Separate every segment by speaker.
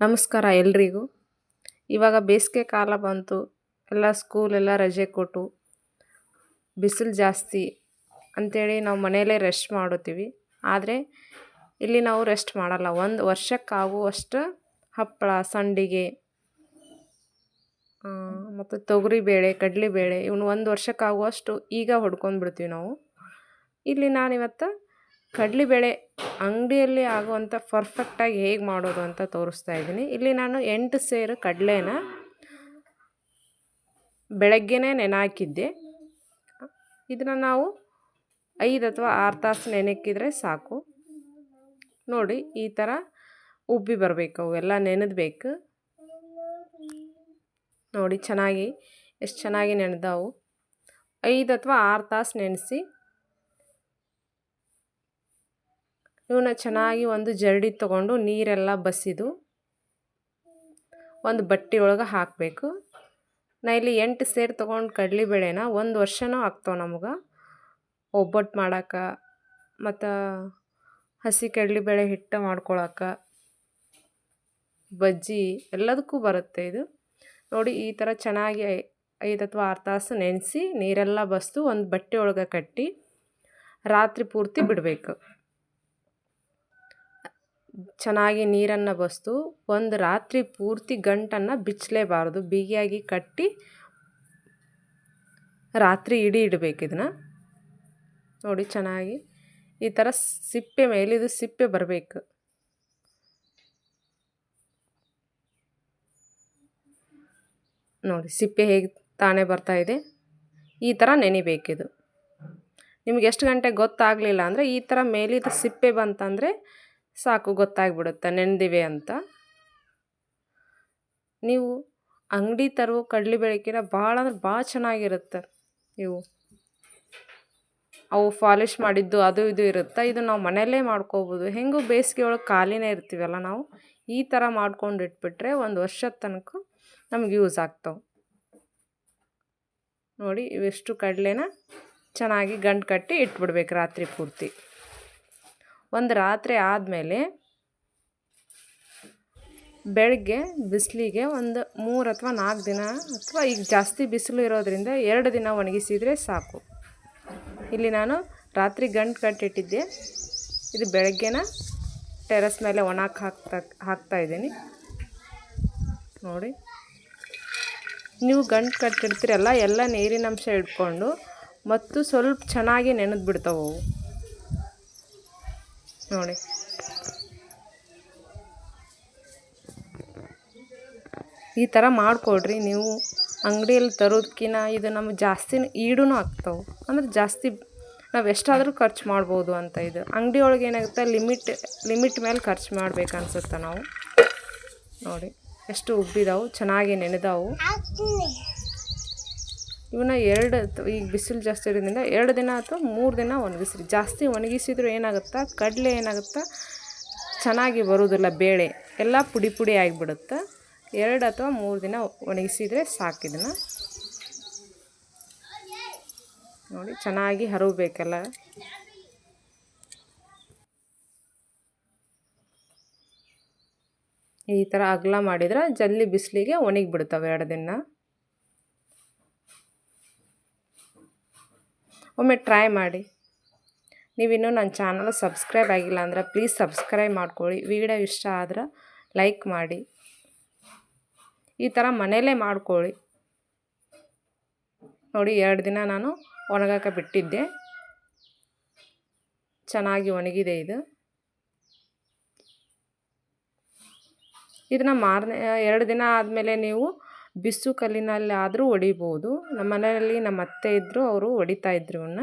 Speaker 1: ನಮಸ್ಕಾರ ಎಲ್ರಿಗೂ. ಇವಾಗ ಬೇಸಿಗೆ ಕಾಲ ಬಂತು. ಎಲ್ಲ ಸ್ಕೂಲೆಲ್ಲ ರಜೆ ಕೊಟ್ಟು ಬಿಸಿಲು ಜಾಸ್ತಿ ಅಂಥೇಳಿ ನಾವು ಮನೆಯಲ್ಲೇ ರೆಸ್ಟ್ ಮಾಡುತ್ತೀವಿ. ಆದರೆ ಇಲ್ಲಿ ನಾವು ರೆಸ್ಟ್ ಮಾಡಲ್ಲ. ಒಂದು ವರ್ಷಕ್ಕಾಗುವಷ್ಟು ಹಪ್ಪಳ, ಸಂಡಿಗೆ ಮತ್ತು ತೊಗರಿಬೇಳೆ ಕಡಲೆಬೇಳೆ ಇವನು ಒಂದು ವರ್ಷಕ್ಕಾಗುವಷ್ಟು ಈಗ ಹೊಡ್ಕೊಂಡು ಬಿಡ್ತೀವಿ ನಾವು. ಇಲ್ಲಿ ನಾನಿವತ್ತು ಕಡಲೆಬೇಳೆ ಅಂಗಡಿಯಲ್ಲಿ ಆಗುವಂಥ ಪರ್ಫೆಕ್ಟಾಗಿ ಹೇಗೆ ಮಾಡೋದು ಅಂತ ತೋರಿಸ್ತಾ ಇದ್ದೀನಿ. ಇಲ್ಲಿ ನಾನು ಎಂಟು ಸೇರು ಕಡಲೆನ ಬೆಳಗ್ಗೆನೇ ನೆನೆ ಹಾಕಿದ್ದೆ ಇದನ್ನು ನಾವು ಐದು ಅಥವಾ ಆರು ತಾಸು ನೆನೆಕ್ಕಿದ್ರೆ ಸಾಕು. ನೋಡಿ, ಈ ಥರ ಉಬ್ಬಿ ಬರಬೇಕು, ಅವೆಲ್ಲ ನೆನೆದಬೇಕು. ನೋಡಿ, ಚೆನ್ನಾಗಿ, ಎಷ್ಟು ಚೆನ್ನಾಗಿ ನೆನೆದವು. ಐದು ಅಥವಾ ಆರು ತಾಸು ನೆನೆಸಿ ಇವನ್ನ ಚೆನ್ನಾಗಿ ಒಂದು ಜರಡಿ ತೊಗೊಂಡು ನೀರೆಲ್ಲ ಬಸಿದು ಒಂದು ಬಟ್ಟೆ ಒಳಗೆ ಹಾಕಬೇಕು. ನಾ ಇಲ್ಲಿ ಎಂಟು ಸೇರು ತೊಗೊಂಡು ಕಡಲೆಬೇಳೆನ ಒಂದು ವರ್ಷನೂ ಆಗ್ತಾವೆ ನಮಗೆ. ಒಬ್ಬಟ್ಟು ಮಾಡೋಕೆ ಮತ್ತು ಹಸಿ ಕಡಲೆಬೇಳೆ ಹಿಟ್ಟು ಮಾಡ್ಕೊಳಕ್ಕೆ ಬಜ್ಜಿ ಎಲ್ಲದಕ್ಕೂ ಬರುತ್ತೆ ಇದು. ನೋಡಿ ಈ ಥರ ಚೆನ್ನಾಗಿ ಐದು ಅಥವಾ ಆರು ತಾಸು ನೆನೆಸಿ ನೀರೆಲ್ಲ ಬಸ್ದು ಒಂದು ಬಟ್ಟೆ ಒಳಗೆ ಕಟ್ಟಿ ರಾತ್ರಿ ಪೂರ್ತಿ ಬಿಡಬೇಕು. ಚೆನ್ನಾಗಿ ನೀರನ್ನು ಬಸಿದು ಒಂದು ರಾತ್ರಿ ಪೂರ್ತಿ ಗಂಟನ್ನು ಬಿಚ್ಚಲೇಬಾರ್ದು. ಬಿಗಿಯಾಗಿ ಕಟ್ಟಿ ರಾತ್ರಿ ಇಡೀ ಇಡಬೇಕು ಇದನ್ನು ನೋಡಿ ಚೆನ್ನಾಗಿ ಈ ಥರ ಸಿಪ್ಪೆ ಮೇಲೆ ಸಿಪ್ಪೆ ಬರಬೇಕು. ನೋಡಿ ಸಿಪ್ಪೆ ಹೇಗೆ ತಾನೇ ಇದೆ. ಈ ಥರ ನೆನಿಬೇಕಿದು ನಿಮ್ಗೆ ಎಷ್ಟು ಗಂಟೆ ಗೊತ್ತಾಗಲಿಲ್ಲ ಅಂದರೆ ಈ ಥರ ಮೇಲಿದು ಸಿಪ್ಪೆ ಬಂತಂದರೆ ಸಾಕು, ಗೊತ್ತಾಗ್ಬಿಡುತ್ತೆ? ನೆನೆದಿವೆ ಅಂತ. ನೀವು ಅಂಗಡಿ ತರುವ ಕಡಲೆ ಬೆಳಕಿನ ಭಾಳ ಅಂದ್ರೆ ಭಾಳ ಚೆನ್ನಾಗಿರುತ್ತೆ ಇವು. ಅವು ಫಾಲಿಶ್ ಮಾಡಿದ್ದು ಅದು ಇದು ಇರುತ್ತೆ? ಇದು ನಾವು ಮನೆಯಲ್ಲೇ ಮಾಡ್ಕೋಬೋದು. ಹೆಂಗೂ ಬೇಸಿಗೆ ಒಳಗೆ ಖಾಲಿನೇ ಇರ್ತೀವಲ್ಲ ನಾವು? ಈ ಥರ ಮಾಡ್ಕೊಂಡು ಇಟ್ಬಿಟ್ರೆ ಒಂದು ವರ್ಷದ ತನಕ ನಮ್ಗೆ ಯೂಸ್ ಆಗ್ತಾವೆ. ನೋಡಿ, ಇವೆಷ್ಟು ಕಡಲೆನ ಚೆನ್ನಾಗಿ ಗಂಟು ಕಟ್ಟಿ ಇಟ್ಬಿಡ್ಬೇಕು ರಾತ್ರಿ ಪೂರ್ತಿ. ಒಂದು ರಾತ್ರಿ ಆದಮೇಲೆ ಬೆಳಗ್ಗೆ ಬಿಸಿಲಿಗೆ ಒಂದು ಮೂರು ಅಥವಾ ನಾಲ್ಕು ದಿನ ಅಥವಾ ಈಗ ಜಾಸ್ತಿ ಬಿಸಿಲು ಇರೋದರಿಂದ ಎರಡು ದಿನ ಒಣಗಿಸಿದರೆ ಸಾಕು. ಇಲ್ಲಿ ನಾನು ರಾತ್ರಿ ಗಂಟು ಕಟ್ಟಿಟ್ಟಿದ್ದೆ. ಇದು ಬೆಳಗ್ಗೆನ ಟೆರಸ್ ಮೇಲೆ ಒಣಕ್ಕೆ ಹಾಕ್ತಾ ಹಾಕ್ತಾ ಇದ್ದೀನಿ. ನೋಡಿ. ನೀವು ಗಂಟು ಕಟ್ಟಿಡ್ತೀರಲ್ಲ, ಎಲ್ಲ ನೀರಿನ ಅಂಶ ಇಟ್ಕೊಂಡು ಮತ್ತು ಸ್ವಲ್ಪ ಚೆನ್ನಾಗಿ ನೆನೆದು ಬಿಡ್ತಾವೆ ನೋಡಿ. ಈ ಥರ ಮಾಡಿಕೊಡ್ರಿ ನೀವು. ಅಂಗಡಿಯಲ್ಲಿ ತರೋದಕ್ಕಿಂತ ಇದು ನಮ್ಗೆ ಜಾಸ್ತಿ ಈಡೂ ಆಗ್ತಾವೆ. ಅಂದ್ರೆ ಜಾಸ್ತಿ ನಾವು ಎಷ್ಟಾದರೂ ಖರ್ಚು ಮಾಡ್ಬೋದು ಅಂತ ಇದು. ಅಂಗಡಿಯೊಳಗೆ ಏನಾಗುತ್ತೆ? ಲಿಮಿಟ್ ಲಿಮಿಟ್ ಮೇಲೆ ಖರ್ಚು ಮಾಡ್ಬೇಕು ಅನ್ಸುತ್ತೆ ನಾವು. ನೋಡಿ, ಎಷ್ಟು ಉಬ್ಬಿದಾವು, ಚೆನ್ನಾಗಿ ನೆನೆದಾವು ಇವನ್ನ ಎರಡು ಈಗ ಬಿಸಿಲು ಜಾಸ್ತಿ ಇರೋದ್ರಿಂದ ಎರಡು ದಿನ ಅಥವಾ ಮೂರು ದಿನ ಒಣಗಿಸ್ರಿ. ಜಾಸ್ತಿ ಒಣಗಿಸಿದ್ರು ಏನಾಗುತ್ತೆ? ಕಡಲೆ ಏನಾಗುತ್ತೆ? ಚೆನ್ನಾಗಿ ಬರೋದಿಲ್ಲ ಬೇಳೆ. ಎಲ್ಲ ಪುಡಿ ಪುಡಿ ಆಗಿಬಿಡುತ್ತೆ? ಎರಡು ಅಥವಾ ಮೂರು ದಿನ ಒಣಗಿಸಿದರೆ ಸಾಕಿದನ್ನು ನೋಡಿ, ಚೆನ್ನಾಗಿ ಹರವಬೇಕೆಲ್ಲ ಈ ಥರ ಅಗಲ ಮಾಡಿದ್ರೆ ಜಲ್ಲಿ ಬಿಸಿಲಿಗೆ ಒಣಗಿಬಿಡ್ತವೆ ಎರಡು ದಿನ. ಒಮ್ಮೆ ಟ್ರೈ ಮಾಡಿ. ನೀವಿನ್ನೂ ನನ್ನ ಚಾನಲ್ ಸಬ್ಸ್ಕ್ರೈಬ್ ಆಗಿಲ್ಲ ಅಂದ್ರೆ ಪ್ಲೀಸ್ ಸಬ್ಸ್ಕ್ರೈಬ್ ಮಾಡ್ಕೊಳ್ಳಿ. ವಿಡಿಯೋ ಇಷ್ಟ ಆದ್ರೆ ಲೈಕ್ ಮಾಡಿ. ಈ ಥರ ಮನೆಯಲ್ಲೇ ಮಾಡ್ಕೊಳ್ಳಿ. ನೋಡಿ, ಎರಡು ದಿನ ನಾನು ಒಣಗಕ್ಕೆ ಬಿಟ್ಟಿದ್ದೆ. ಚೆನ್ನಾಗಿ ಒಣಗಿದೆ ಇದು. ಇದನ್ನು ಮಾರನೇ, ಎರಡು ದಿನ ಆದಮೇಲೆ ನೀವು ಬಿಸು ಕಲ್ಲಿನಲ್ಲಿ ಆದರೂ ಹೊಡಿಬೋದು ನಮ್ಮ ಮನೆಯಲ್ಲಿ ನಮ್ಮ ಅತ್ತೆ ಇದ್ದರು ಅವರು ಹೊಡಿತಾ ಇದ್ದರು ಇವನ್ನ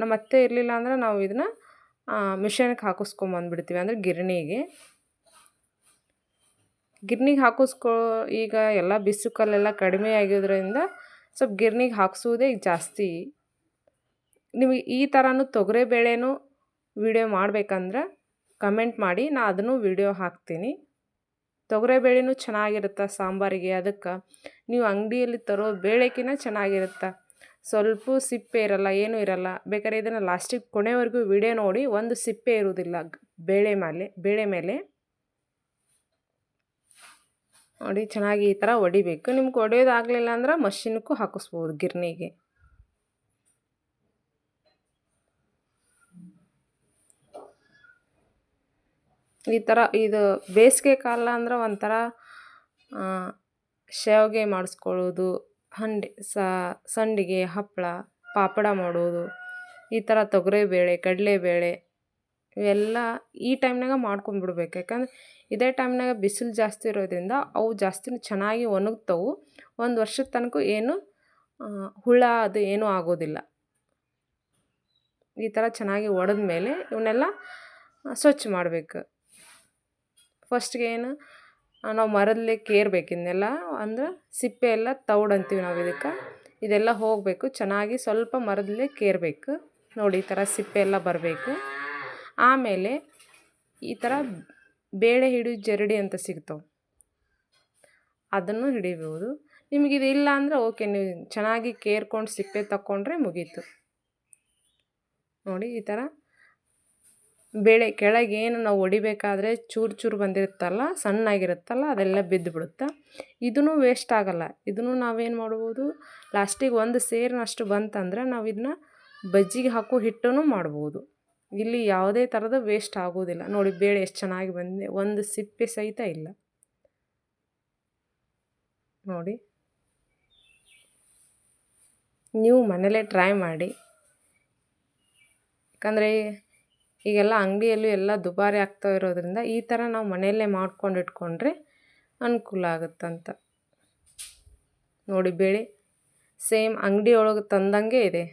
Speaker 1: ನಮ್ಮ ಅತ್ತೆ ಇರಲಿಲ್ಲ ಅಂದ್ರೆ ನಾವು ಇದನ್ನು ಮಿಷನ್ಗೆ ಹಾಕಿಸ್ಕೊಂಬಂದ್ಬಿಡ್ತೀವಿ ಅಂದರೆ ಗಿರಣಿಗೆ. ಗಿರ್ನಿಗೆ ಹಾಕಿಸ್ಕೊ, ಈಗ ಎಲ್ಲ ಬಿಸು ಕಲ್ಲೆಲ್ಲ ಕಡಿಮೆ ಆಗಿರೋದ್ರಿಂದ ಸ್ವಲ್ಪ ಗಿರ್ನಿಗೆ ಹಾಕಿಸೋದೇ ಈಗ ಜಾಸ್ತಿ. ನಿಮಗೆ ಈ ಥರನೂ ತೊಗರಿಬೇಳೆನೂ ವಿಡಿಯೋ ಮಾಡಬೇಕಂದ್ರೆ ಕಮೆಂಟ್ ಮಾಡಿ ನಾನು ಅದನ್ನು ವಿಡಿಯೋ ಹಾಕ್ತೀನಿ. ತೊಗರಿಬೇಳೆನೂ ಚೆನ್ನಾಗಿರುತ್ತೆ ಸಾಂಬಾರಿಗೆ? ಅದಕ್ಕೆ ನೀವು ಅಂಗಡಿಯಲ್ಲಿ ತರೋ ಬೇಳೆಕಿನ ಚೆನ್ನಾಗಿರುತ್ತೆ? ಸ್ವಲ್ಪ ಸಿಪ್ಪೆ ಇರಲ್ಲ, ಏನೂ ಇರಲ್ಲ. ಬೇಕಾದ್ರೆ ಇದನ್ನು ಲಾಸ್ಟಿಗೆ ಕೊನೆವರೆಗೂ ವಿಡಿಯೋ ನೋಡಿ, ಒಂದು ಸಿಪ್ಪೆ ಇರುವುದಿಲ್ಲ. ಬೇಳೆ ಮೇಲೆ ಬೇಳೆ ಮೇಲೆ. ನೋಡಿ, ಚೆನ್ನಾಗಿ ಈ ಥರ ಹೊಡಿಬೇಕು ನಿಮ್ಗೆ ಹೊಡೆಯೋದಾಗಲಿಲ್ಲ ಅಂದ್ರೆ ಮಷಿನ್ಗೂ ಹಾಕಿಸ್ಬೋದು ಗಿರ್ನಿಗೆ. ಈ ಥರ ಇದು ಬೇಸಿಗೆ ಕಾಲ ಅಂದ್ರೆ ಒಂಥರ ಶಾವಿಗೆ ಮಾಡಿಸ್ಕೊಳ್ಳೋದು, ಹಂಡಿ ಸಂಡಿಗೆ, ಹಪ್ಪಳ, ಪಾಪಡ ಮಾಡೋದು, ಈ ಥರ ತೊಗರಿಬೇಳೆ ಕಡಲೆಬೇಳೆ ಇವೆಲ್ಲ ಈ ಟೈಮ್ನಾಗ ಮಾಡ್ಕೊಂಡ್ಬಿಡ್ಬೇಕು ಯಾಕಂದ್ರೆ ಇದೇ ಟೈಮ್ನಾಗ ಬಿಸಿಲು ಜಾಸ್ತಿ ಇರೋದ್ರಿಂದ ಅವು ಜಾಸ್ತಿ ಚೆನ್ನಾಗಿ ಒಣಗ್ತವು. ಒಂದು ವರ್ಷದ ತನಕ ಏನು ಹುಳ ಅದು ಏನೂ ಆಗೋದಿಲ್ಲ. ಈ ಥರ ಚೆನ್ನಾಗಿ ಒಡೆದ ಮೇಲೆ ಇವನ್ನೆಲ್ಲ ಸ್ವಚ್ಛ ಮಾಡಬೇಕು. ಫಸ್ಟ್ಗೆ ಏನು? ನಾವು ಮರದಲ್ಲೇ ಕೇರ್ಬೇಕು ಇದನ್ನೆಲ್ಲ ಅಂದ್ರೆ ಸಿಪ್ಪೆ ಎಲ್ಲ ತೌಡು ಅಂತೀವಿ ನಾವು ಇದಕ್ಕೆ. ಇದೆಲ್ಲ ಹೋಗಬೇಕು. ಚೆನ್ನಾಗಿ ಸ್ವಲ್ಪ ಮರದಲ್ಲೇ ಕೇರ್ಬೇಕು ನೋಡಿ, ಈ ಥರ ಸಿಪ್ಪೆ ಎಲ್ಲ ಬರಬೇಕು. ಆಮೇಲೆ ಈ ಥರ ಬೇಳೆ ಹಿಡಿ ಜರಡಿ ಅಂತ ಸಿಗ್ತವೆ. ಅದನ್ನು ಹಿಡಿಬೋದು. ನಿಮಗಿದು ಇಲ್ಲ ಅಂದರೆ ಓಕೆ ನೀವು ಚೆನ್ನಾಗಿ ಕೇರ್ಕೊಂಡು ಸಿಪ್ಪೆ ತಗೊಂಡ್ರೆ ಮುಗೀತು. ನೋಡಿ, ಈ ಥರ ಬೇಳೆ ಕೆಳಗೆ ಏನು ನಾವು ಹೊಡಿಬೇಕಾದ್ರೆ ಚೂರು ಚೂರು ಬಂದಿರುತ್ತಲ್ಲ, ಸಣ್ಣಾಗಿರುತ್ತಲ್ಲ, ಅದೆಲ್ಲ ಬಿದ್ದು ಬಿಡುತ್ತೆ ಇದೂ ವೇಸ್ಟ್ ಆಗೋಲ್ಲ. ಇದನ್ನು ನಾವೇನು ಮಾಡ್ಬೋದು? ಲಾಸ್ಟಿಗೆ ಒಂದು ಸೇರಿನಷ್ಟು ಬಂತಂದ್ರೆ ನಾವು ಇದನ್ನ ಬಜ್ಜಿಗೆ ಹಾಕೋ ಹಿಟ್ಟನ್ನು ಮಾಡ್ಬೋದು. ಇಲ್ಲಿ ಯಾವುದೇ ಥರದ ವೇಸ್ಟ್ ಆಗೋದಿಲ್ಲ. ನೋಡಿ, ಬೇಳೆ ಎಷ್ಟು ಚೆನ್ನಾಗಿ ಬಂದಿದೆ. ಒಂದು ಸಿಪ್ಪೆ ಸಹಿತ ಇಲ್ಲ. ನೋಡಿ. ನೀವು ಮನೇಲೇ ಟ್ರೈ ಮಾಡಿ. ಯಾಕಂದರೆ ಈಗೆಲ್ಲ ಅಂಗಡಿಯಲ್ಲೂ ಎಲ್ಲ ದುಬಾರಿ ಆಗ್ತಾ ಇರೋದ್ರಿಂದ ಈ ಥರ ನಾವು ಮನೆಯಲ್ಲೇ ಮಾಡ್ಕೊಂಡು ಇಟ್ಕೊಂಡ್ರೆ ಅನುಕೂಲ ಆಗುತ್ತಂತ. ನೋಡಿ ಬೇಳೆ, ಸೇಮ್ ಅಂಗಡಿ ತಂದಂಗೆ ಇದೆ.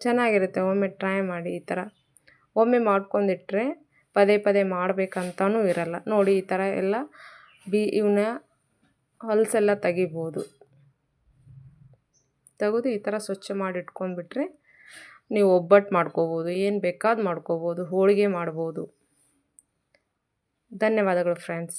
Speaker 1: ಚೆನ್ನಾಗಿರುತ್ತೆ, ಒಮ್ಮೆ ಟ್ರೈ ಮಾಡಿ ಈ ಥರ. ಒಮ್ಮೆ ಮಾಡ್ಕೊಂಡಿಟ್ರೆ ಪದೇ ಪದೇ ಮಾಡಬೇಕಂತನೂ ಇರಲ್ಲ. ನೋಡಿ ಈ ಥರ ಎಲ್ಲ ಬಿ ಇವನ್ನ ಹೊಲಸೆಲ್ಲ ತೆಗಿಬೋದು. ತೆಗೆದು ಈ ಥರ ಸ್ವಚ್ಛ ಮಾಡಿ ಇಟ್ಕೊಂಡ್ಬಿಟ್ರೆ ನೀವು ಒಬ್ಬಟ್ಟು ಮಾಡ್ಕೋಬೋದು, ಏನು ಬೇಕಾದ ಮಾಡ್ಕೋಬೋದು, ಹೋಳಿಗೆ ಮಾಡ್ಬೋದು. ಧನ್ಯವಾದಗಳು ಫ್ರೆಂಡ್ಸ್